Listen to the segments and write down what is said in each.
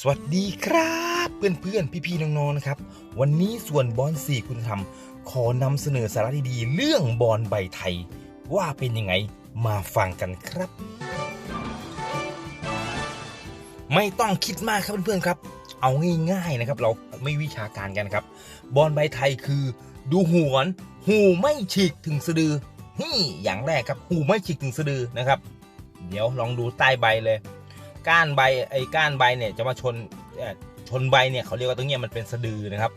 สวัสดีครับเพื่อนๆ พี่ๆ น้องๆ นะครับ วันนี้ส่วนบอลสี่คุณธรรม ขอนำเสนอสาระดีๆ เรื่องบอลใบไทย ว่าเป็นยังไงมาฟังกันครับ ไม่ต้องคิดมากครับเพื่อนๆ ครับ เอาง่ายๆ นะครับ เราไม่วิชาการกันครับ บอลใบไทยคือ ดูหูก่อนหูไม่ฉีกถึงสะดือนี่อย่างแรกครับ หูไม่ฉีกถึงสะดือนะครับ เดี๋ยวลองดูใต้ใบเลย ก้านใบไอ้ก้านใบเนี่ยจะมาชนเอ่อชนใบเนี่ยเขาเรียกว่าตรงเนี้ยมันเป็นสะดือนะครับ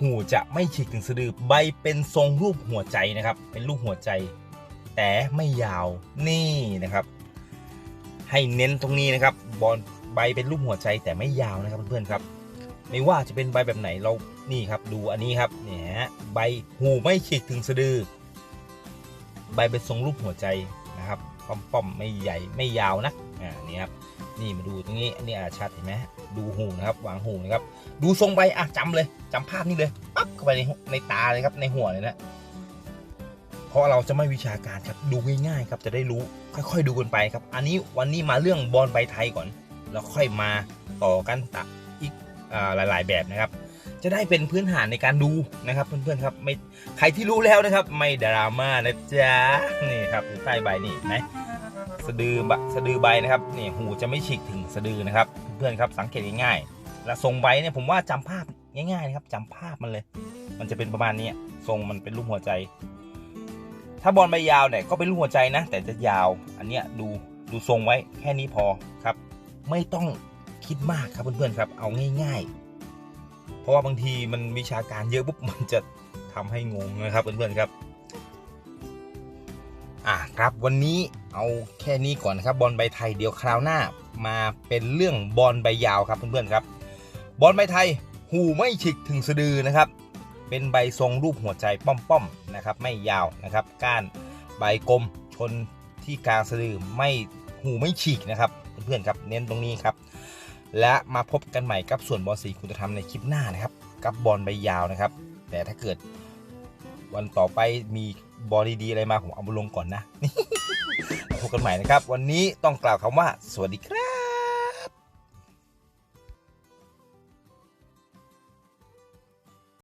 หูจะไม่ฉีกถึงสะดือใบเป็นทรงรูปหัวใจนะครับ เป็นรูปหัวใจ แต่ไม่ยาวนี่นะครับ ให้เน้นตรงนี้นะครับ บอลใบเป็นรูปหัวใจแต่ไม่ยาวนะครับเพื่อนๆครับ ไม่ว่าจะเป็นใบแบบไหนเรานี่ครับ ดูอันนี้ครับเนี่ยฮะใบหูไม่ฉีกถึงสะดือ ใบเป็นทรงรูปหัวใจนะครับป้อมๆไม่ใหญ่ไม่ยาวนะ อ่านี่ครับนี่มาดูตรงนี้อันนี้อาชัดเห็นไหมดูหูนะครับวางหูนะครับ ดูทรงใบอะจำเลยจำภาพนี้เลยปั๊บเข้าไปในในตาเลยครับในหัวเลยนะเพราะเราจะไม่วิชาการครับดูง่ายๆครับจะได้รู้ค่อยๆดูกันไปครับ อันนี้วันนี้มาเรื่องบอลใบไทยก่อน แล้วค่อยมาต่อกันตะอีกอหลายๆแบบนะครับ จะได้เป็นพื้นฐานในการดูนะครับเพื่อนๆครับไม่ใครที่รู้แล้วนะครับ ไม่ดราม่านะจ๊ะนี่ครับใต้ใบนี่นไหม สะดือบะสะดือใบนะครับนี่หูจะไม่ฉีกถึงสะดือนะครับ เพื่อนๆครับสังเกตง่ายๆและทรงใบเนี่ยผมว่าจำภาพง่ายๆนะครับจำภาพมันเลย มันจะเป็นประมาณนี้ทรงมันเป็นรูปหัวใจ ถ้าบอลใบยาวเนี่ยก็เป็นรูปหัวใจนะ แต่จะยาวอันเนี้ยดูดูทรงไว้แค่นี้พอครับ ไม่ต้องคิดมากครับเพื่อนๆครับ เอาง่าย ๆ เพราะว่าบางทีมันวิชาการเยอะปุ๊บมันจะทำให้งงนะครับเพื่อนๆครับ อะครับวันนี้เอาแค่นี้ก่อนนะครับบอลใบไทยเดี๋ยวคราวหน้า มาเป็นเรื่องบอลใบยาวครับเพื่อนๆครับบอลใบไทยหูไม่ฉีกถึงสะดือนะครับ เป็นใบทรงรูปหัวใจป้อมๆนะครับ ไม่ยาวนะครับก้านใบกลมชนที่กลางสะดือไม่หูไม่ฉีกนะครับ เพื่อนๆครับเน้นตรงนี้ครับ และมาพบกันใหม่กับส่วนบอลสีคุณจะทำในคลิปหน้านะครับ กับบอลใบยาวนะครับ แต่ถ้าเกิด วันต่อไปมีบอลดีๆอะไรมาผมเอามาลงก่อนนะพบกันใหม่นะครับ วันนี้ต้องกล่าวคำว่า สวัสดีครับ